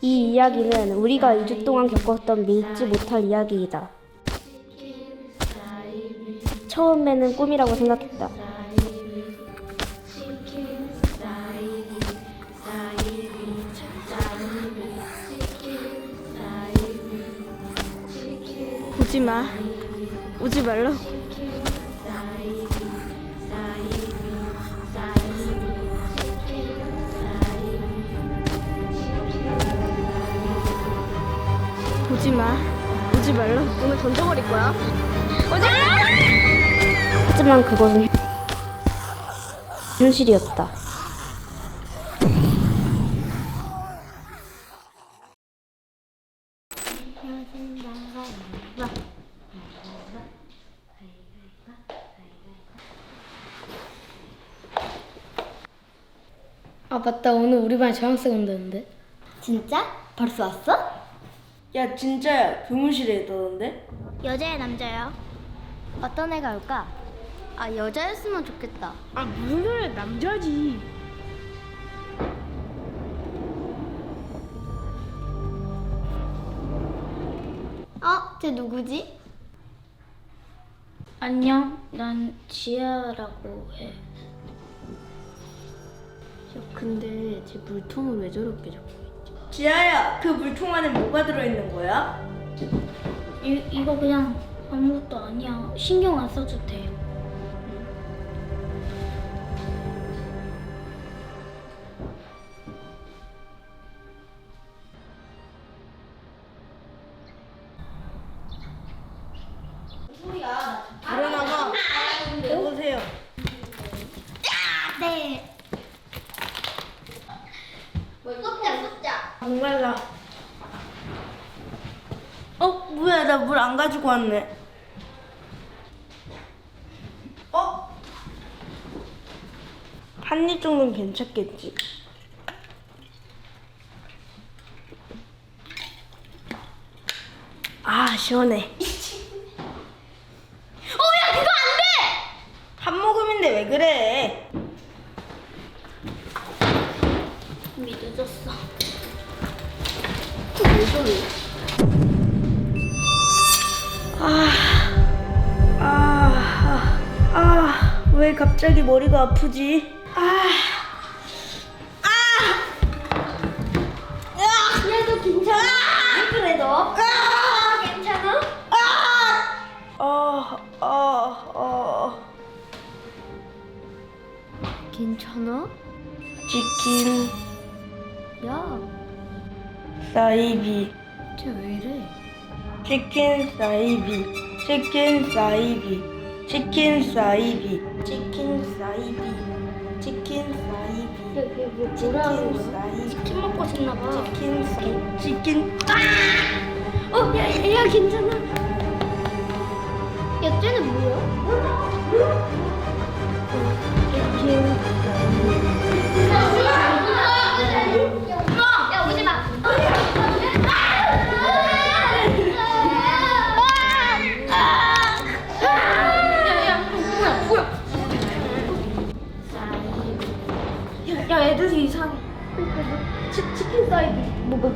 이 이야기는 우리가 2주 동안 겪었던 믿지 못할 이야기이다. 처음에는 꿈이라고 생각했다. 오지 마. 오지 말라고. 오지 마. 오지 말라고. 오늘 던져버릴 거야. 오지 마! 하지만 그것은 현- 현실이었다. 아 맞다. 오늘 우리 반에 재학생 온다는데. 진짜? 벌써 왔어? 야 진짜야 교무실에 있다던데? 여자야 남자야? 어떤 애가 올까? 아 여자였으면 좋겠다. 아 무슨 소리야 남자지. 어? 쟤 누구지? 안녕, 난 지아라고 해. 야 근데 쟤 물통을 왜 저렇게 잡고 있 지? 지아야 그 물통 안에 뭐가 들어있는 거야? 이, 이거 그냥 아무것도 아니야. 신경 안 써도 돼. 왔네. 어? 한 입 정도는 괜찮겠지? 아 시원해 왜 갑자기 머리가 아프지? 아, 그래도 괜찮아. 왜 그래 너? 괜찮아? 아, 아, 아. 괜찮아? 치킨 야, 사이비, 쟤 왜 이래? 치킨 사이비, 치킨 사이비, 치킨 사이비, 뭐 치킨 치킨 먹고 싶나 봐. 치킨 사이비, 치킨. 어, 야, 야, 야 괜찮아. 야, 쟤는 뭐야? 야,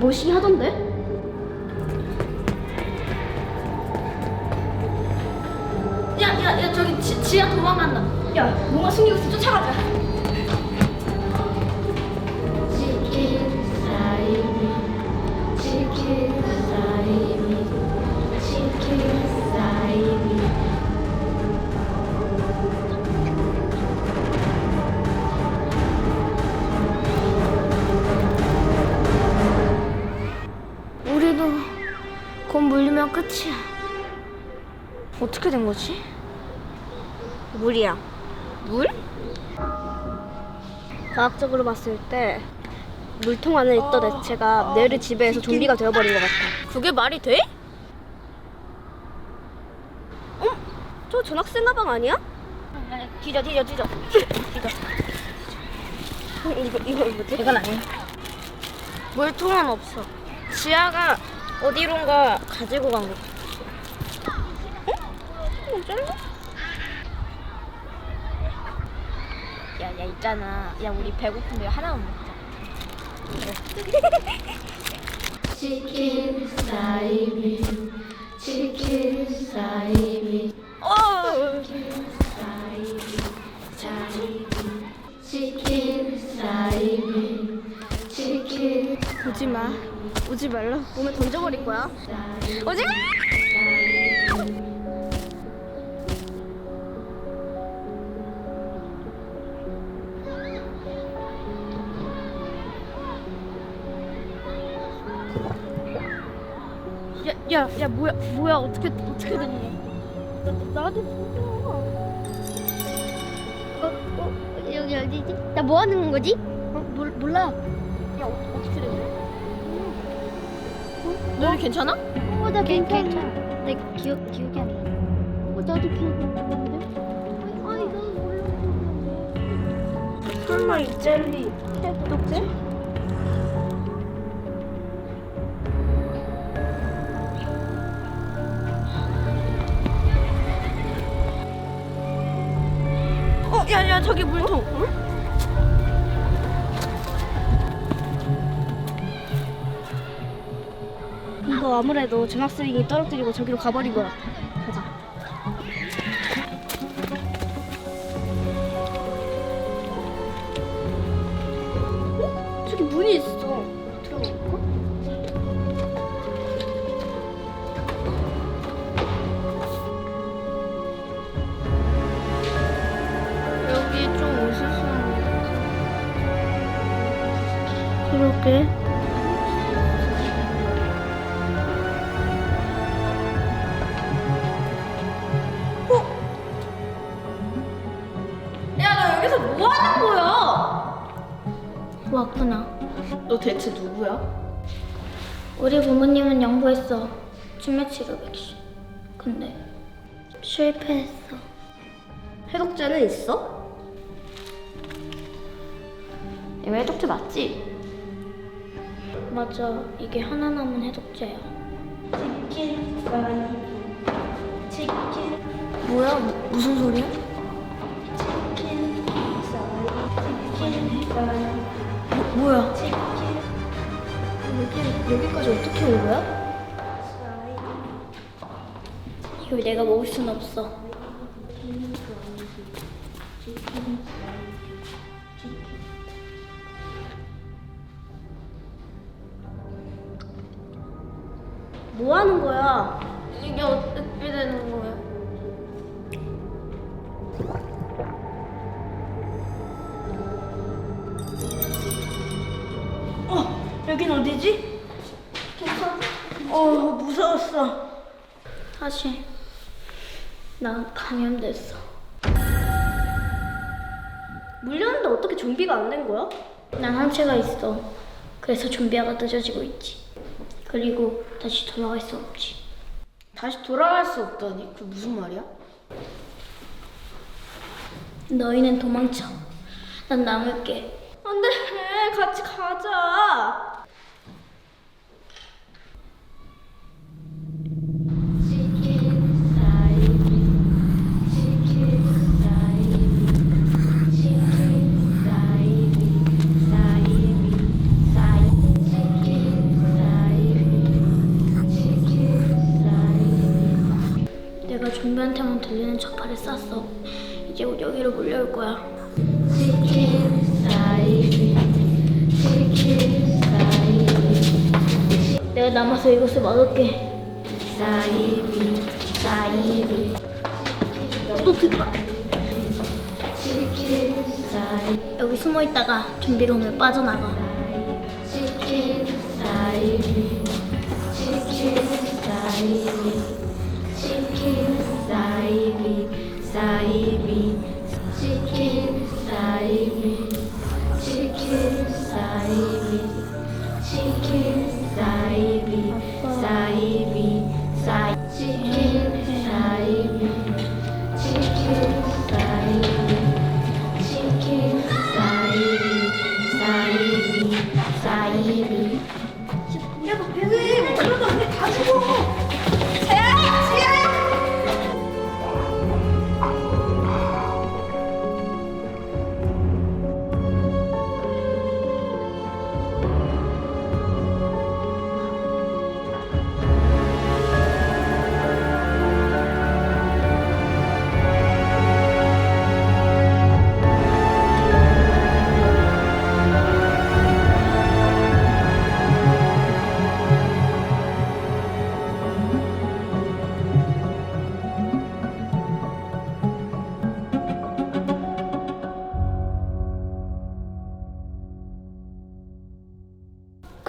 뭐, 뭐 뭐시 하던데? 야 야 야 저기 지, 지하 도망간다. 야 뭔가 숨기고 있어 쫓아가자. 곧 물리면 끝이야. 어떻게 된 거지? 물이야. 물? 과학적으로 봤을 때 물통 안에 있던 액체가 뇌를 지배해서 좀비가 되어버린 것 같아. 그게 말이 돼? 어? 저 전학생 가방 아니야? 뒤져 뒤져 뒤져. 이거 이거 뭐지? 이건 아니야. 물통은 없어. 지아가 어디론가 가지고 간 거. 야, 야 있잖아. 야, 우리 배고픈데 하나만 먹자. 치킨 사이비. 치킨 사이비. 치킨 사이비. 치킨 오지 마. 오지 말라. 몸에 던져버릴 거야. 오지 마! 야, 야, 야, 뭐야, 뭐야, 어떻게, 어떻게 된 거야? 나, 나, 나한테 어, 어, 여기 어디지? 나 뭐 하는 거지? 어, 몰, 몰라. 야, 어, 어떻게 된 거야? 너는 괜찮아? 어, 나 괜찮아. 내 기억, 기억이 안 나. 어, 나도 기억이 안 나는데? 아, 이거 몰라. 설마 이 젤리 해독제? 어, 야, 야, 저기 물통. 이 아무래도 전학생이 떨어뜨리고 저기로 가버린 거야. 가자. 왔구나. 너 대체 누구야? 우리 부모님은 양보했어. 치매 치료 백신. 근데 실패했어. 해독제는 있어? 이거 해독제 맞지? 맞아. 이게 하나 남은 해독제야. 치킨 사이비 치킨 뭐야? 무슨 소리야? 치킨 사이비 치킨 사이비 뭐야? 여기, 여기까지 어떻게 온 거야? 이걸 내가 먹을 순 없어. 뭐 하는 거야? 이게 어떻게 되는 거야? 여긴 어디지? 어, 무서웠어. 사실 난 감염됐어. 물렸는데 어떻게 좀비가 안 된 거야? 난 한체가 있어. 그래서 좀비아가 늦어지고 있지. 그리고 다시 돌아갈 수 없지. 다시 돌아갈 수 없다니? 그 무슨 말이야? 너희는 도망쳐. 난 남을게. 안 돼, 같이 가자. 올려올 거야. 내가 남아서 이것을 막을게. 또 들어가. 여기 숨어 있다가 좀비로 오늘 빠져나가. 사이비 사이비 사이비 Amen.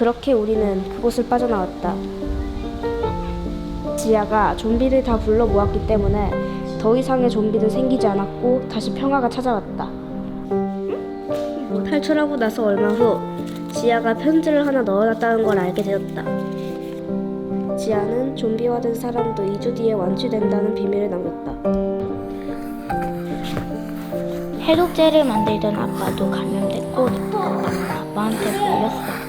그렇게 우리는 그곳을 빠져나왔다. 지아가 좀비를 다 불러 모았기 때문에 더 이상의 좀비는 생기지 않았고 다시 평화가 찾아왔다. 탈출하고 나서 얼마 후 지아가 편지를 하나 넣어놨다는 걸 알게 되었다. 지아는 좀비화된 사람도 2주 뒤에 완치된다는 비밀을 남겼다. 해독제를 만들던 아빠도 감염됐고 아빠한테 걸렸어.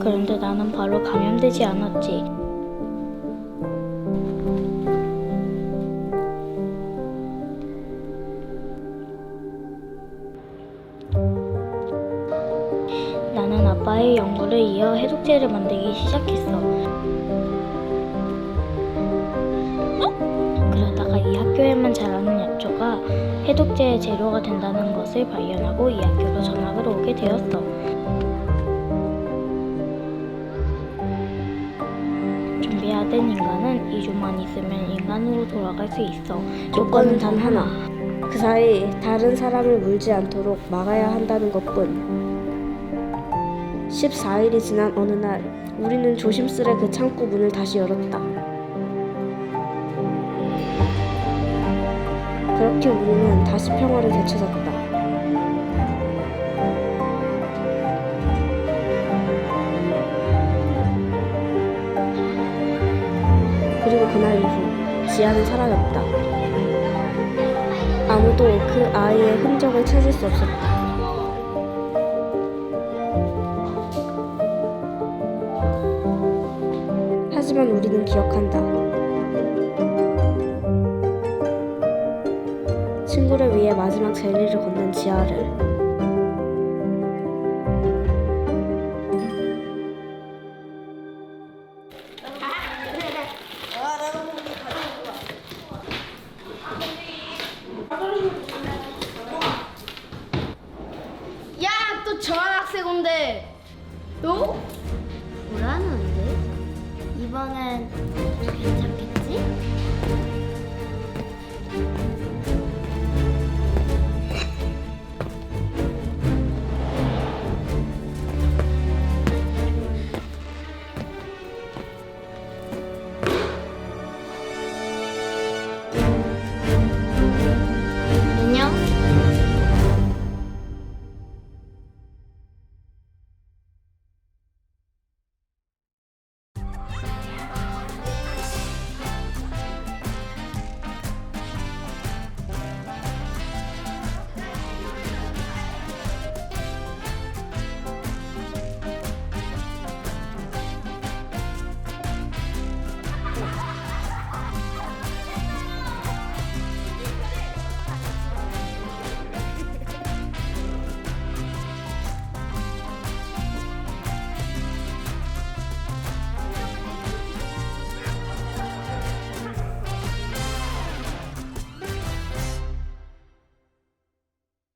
그런데 나는 바로 감염되지 않았지. 나는 아빠의 연구를 이어 해독제를 만들기 시작했어. 그러다가 이 학교에만 자라는 해독제의 재료가 된다는 것을 발견하고 이 학교로 전학을 오게 되었어. 준비화된 인간은 2주만 있으면 인간으로 돌아갈 수 있어. 조건은 단 하나. 그 사이 다른 사람을 물지 않도록 막아야 한다는 것뿐. 14일이 지난 어느 날 우리는 조심스레 그 창고 문을 다시 열었다. 그렇게 우리는 다시 평화를 되찾았다. 그리고 그날 이후 지아는 사라졌다. 아무도 그 아이의 흔적을 찾을 수 없었다. 하지만 우리는 기억한다. 친구를 위해 마지막 젤리를 건넨 지아를. 야, 또 전학생 온대. 너? 뭐라는데? 이번엔 괜찮겠지?